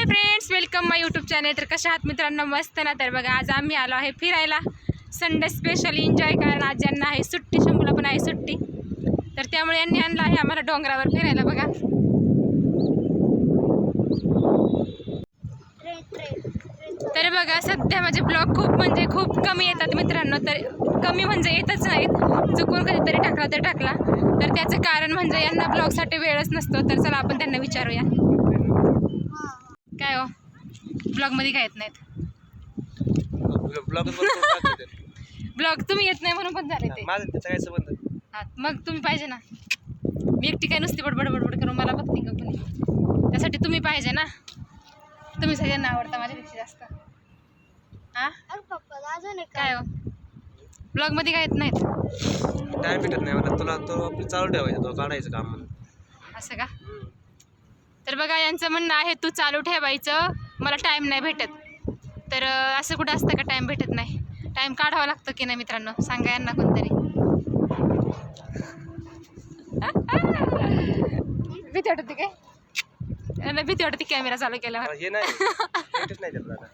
Hi friends welcome my YouTube channel तर कशा आहात मित्रांनो? मस्त ना? तर बघा आज आम्ही आलो आहे फिरायला. संडे स्पेशल एन्जॉय कारण आज ज्यांना आहे सुट्टी शंभूला पण आहे सुट्टी. तर त्यामुळे यांनी आणलं आहे आम्हाला डोंगरावर फिरायला बघा. तर बघा सध्या माझे ब्लॉग खूप म्हणजे खूप कमी येतात मित्रांनो. तर कमी म्हणजे येतच नाहीत. चुकून कधीतरी टाकला तर टाकला. तर त्याचं कारण म्हणजे यांना ब्लॉगसाठी वेळच नसतो. तर चला आपण त्यांना विचारूया. काय हो? ब्लॉगमध्ये काय येत नाहीत? ब्लॉग ब्लॉग तुम्ही येत नाही म्हणून पण झाले ते. माझं त्याचा काय संबंध हा, मग तुम्ही पाहिजे ना. मी एकटी काय नुसती बडबड बडबड करून मला बघते का कुणी? त्यासाठी तुम्ही पाहिजे ना. तुम्ही सगळ्यांना आवडता माझ्यापेक्षा जास्त. हा? काय हो? ब्लॉगमध्ये काय येत नाहीत? टाइम भेटत नाही मला. तुला तो आपलं चालू ठेवायचं तो काढायचं काम म्हणून. असं का? तर बघा यांचं म्हणणं आहे तू चालू ठेवायचं मला टाईम नाही भेटत. तर असं कुठं असतं का टाईम भेटत नाही? टाईम काढावा लागतो की नाही मित्रांनो? सांगा यांना कोणतरी. भीती वाटते काय? यांना भीती वाटते कॅमेरा चालू केल्यावर. हे नाही. नाही आता.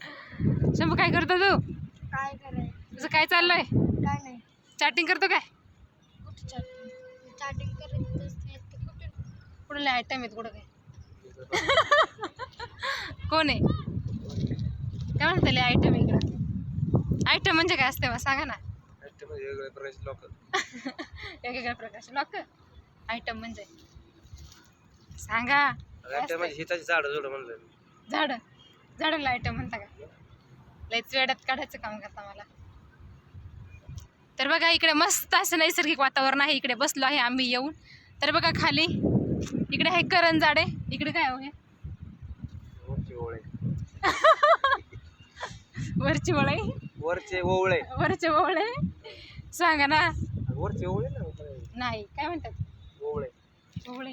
शंभू काय करतो तू? काय तुझं काय चाललंय? काय नाही. चॅटिंग करतो काय? कुठे चॅटिंग नाही कुठे कुठले आयटम आहेत कुठं काय? कोण आहे? काय म्हणते आयटम इकडं? आयटम म्हणजे काय असते मग सांगा ना. म्हणजे वेगवेगळे प्रकारचे लोक वेगवेगळ्या प्रकारचे लॉक आयटम म्हणजे? सांगा. म्हणजे हिताची झाड जोड म्हणलं मी. झाड. झाडाला आयटम म्हणता का? लयच वेड्यात काढायचं काम करता मला. तर बघा इकडे मस्त असं नैसर्गिक वातावरण आहे. इकडे बसलो आहे आम्ही येऊन. तर बघा खाली इकडे आहे करण झाडे इकडे काय हो वरचे ओवळे वरची ओवळे. वरचे ओवळे? सांगा ना. वरचे ओवळे? नाही काय म्हणतात? ओवळे. ओवळे.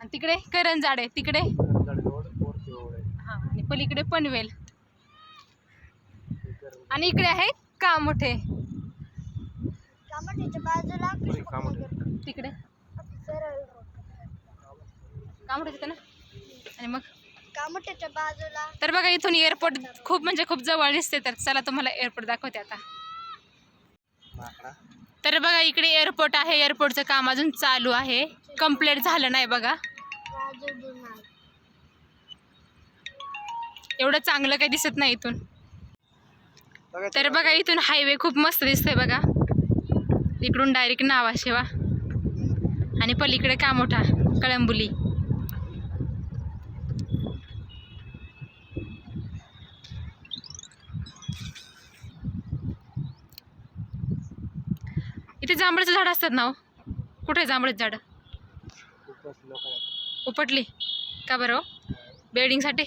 आणि तिकडे? करण झाडे तिकडे? हा आणि पलीकडे पनवेल. आणि इकडे आहे कामोठे. टमाट्याच्या बाजूला तिकडे? ना? आणि मग? बाजूला. तर बघा इथून एअरपोर्ट खूप म्हणजे खूप जवळ दिसते. तर चला तुम्हाला एअरपोर्ट दाखवते आता. तर बघा इकडे एअरपोर्ट आहे. एअरपोर्टचं काम अजून चालू आहे. कंप्लीट झालं नाही बघा. एवढं चांगलं काही दिसत नाही इथून. तर बघा इथून हायवे खूप मस्त दिसतोय बघा. इकडून डायरेक्ट नावा शेवा. आणि पलीकडे कामोठा कळंबुली. इथे जांभळाचं झाड असतात ना हो. कुठे जांभळाचं झाड. उपटली. का बरं हो? बेडिंगसाठी?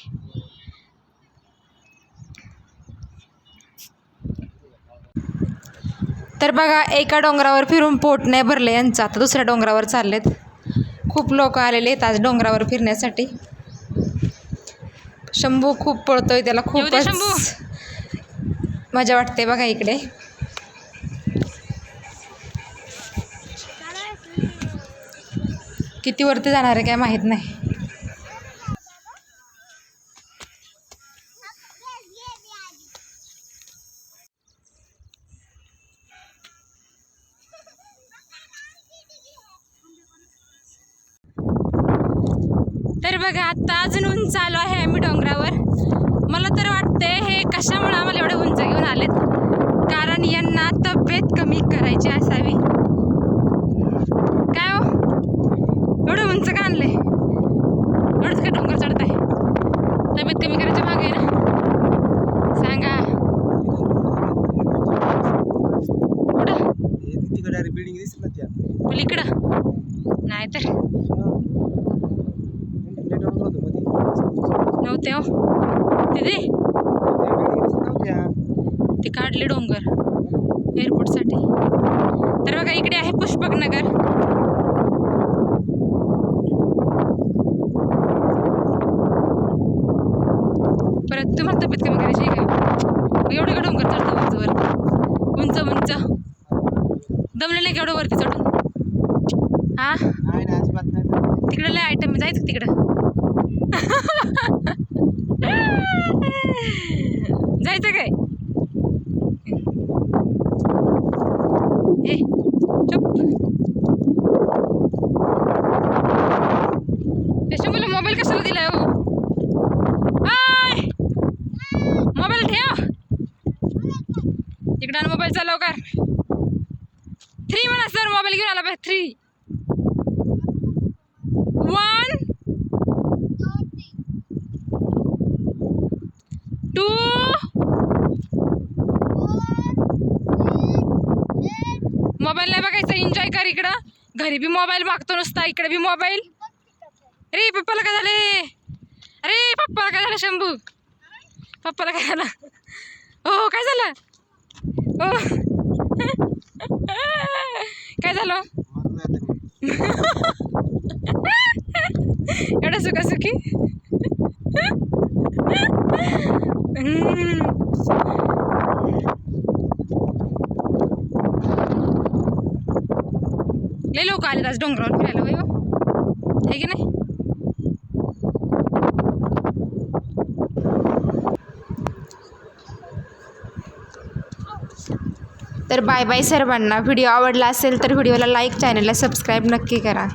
तर बघा एका डोंगरावर फिरून पोट नाही भरले यांचं. आता दुसऱ्या डोंगरावर चाललेत. खूप लोक आलेले आहेत आज डोंगरावर फिरण्यासाठी. शंभू खूप पळतोय त्याला खूपच मजा वाटते बघा इकडे. किती वरती जाणार आहे काय माहीत नाही. तर बघा आता अजून उंच आलो आहे आम्ही डोंगरावर. मला तर वाटते हे कशामुळे आम्हाला एवढे उंच घेऊन आलेत? कारण यांना तब्येत कमी करायची असावी काय हो एवढं उंच का आणले एवढंच का डोंगर चढताय. तब्येत कमी करायच्या मागे आहे ना? सांगा. कुठं? तिकडे डायरेक्ट बिल्डिंग दिसत ना त्या पलीकडं. नाही तर नव्हते हो. तिथे? त्या ते काढले डोंगर. एअरपोर्टसाठी तर बघा इकडे आहे पुष्पकनगर. परत तुम्हाला तब्येत कमी करायची आहे का? मग एवढं का डोंगर चढतो वरवर उंच उंच. दमले नाही का एवढं वरती चढून? हा? तिकडे लय आयटम जायचं तिकडं? जायचं काय? ए चुप. त्याच्या मला मोबाईल कशाला दिलाय हो? चल लवकर. कर थ्री म्हणा सर मोबाईल घेऊन आला पाहिजे. थ्री वन टू मोबाईल नाही बघायचा एन्जॉय कर इकडं. घरी बी मोबाईल मागतो नुसता इकडे बी मोबाईल अरे पप्पाला काय झाले अरे पप्पाला काय झालं शंभू? पप्पाला काय झालं? हो काय झालं? हो काय झालं? एवढं सुखा सुखी लय लोक आले आज डोंगरावर फिरायला हो है की नाही तर बाय बाय सर्वांना. व्हिडिओ आवडला असेल तर व्हिडिओला लाईक चॅनलला सबस्क्राईब नक्की करा.